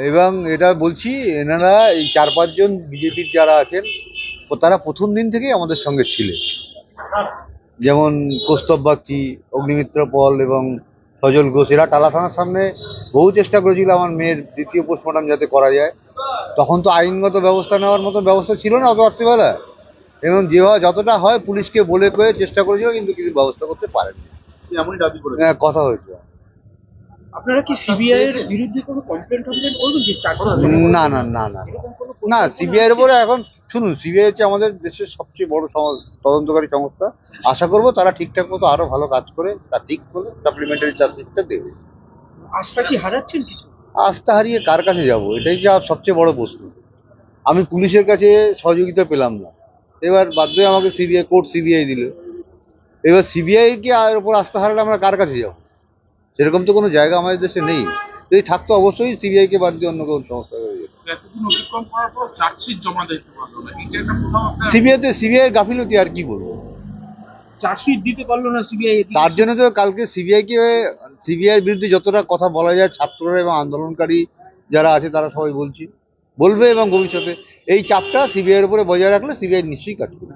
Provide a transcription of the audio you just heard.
এবং এটা বলছি এনারা এই চার পাঁচজন বিজেপির যারা আছেন ও তারা প্রথম দিন থেকেই আমাদের সঙ্গে ছিলেন। যেমন কৌস্তব বাগচি অগ্নিমিত্র পল এবং সজল ঘোষ এরা টালা থানার সামনে বহু চেষ্টা করেছিল আমার মেয়ের দ্বিতীয় পোস্টমর্টম যাতে করা যায়। তখন তো আইনগত ব্যবস্থা নেওয়ার মতো ব্যবস্থা ছিল না অত রাত্রিবেলা। এবং যেভাবে যতটা হয় পুলিশকে বলে করে চেষ্টা করেছিল কিন্তু কিছু ব্যবস্থা করতে পারেনি হ্যাঁ, কথা হয়েছে। আপনারা কি সিবিআই এর বিরুদ্ধে কোনো কমপ্লেন টমপ্লেন করবেন যে না না না না না। সিবিআই এর উপরে এখন শুনুন সিবিআই হচ্ছে আমাদের দেশের সবচেয়ে বড় তদন্তকারী সংস্থা। আশা করব তারা ঠিকঠাক মতো আরও ভালো কাজ করে তা ঠিক করে সাপ্লিমেন্টারি চার্জশিটটা দেবে। আস্থা কি হারাচ্ছেন কিছু? আস্থা হারিয়ে কার কাছে যাব? এটাই যা সবচেয়ে বড় প্রশ্ন। আমি পুলিশের কাছে সহযোগিতা পেলাম না। এবার বাধ্য হয়ে আমাকে সিবিআই কোর্ট সিবিআই দিল। এবার সিবিআই কে আর উপর আস্থা হারালে আমরা কার কাছে যাব? সেরকম তো কোনো জায়গা আমাদের দেশে নেই। যদি থাকতো অবশ্যই সিবিআই কে বাদ দিয়ে অন্য কোনো সংস্থা হয়ে যেত। এতদিন অতিক্রম করার পর চার্জশিট জমা দিতে পারল না। এটা একটা কোথাও একটা সিবিআইতে সিবিআই এর গাফিলতি আর কি বলব? চার্জশিট দিতে পারল না সিবিআই তার জন্য তো কালকে সিবিআই কে সিবিআই এর বিরুদ্ধে যতটা কথা বলা যায় ছাত্ররা এবং আন্দোলনকারী যারা আছে তারা সবাই বলছি। বলবে এবং ভবিষ্যতে এই চাপটা সিবিআই এর উপরে বজায় রাখলে সিবিআই নিশ্চয়ই কাজ করবে।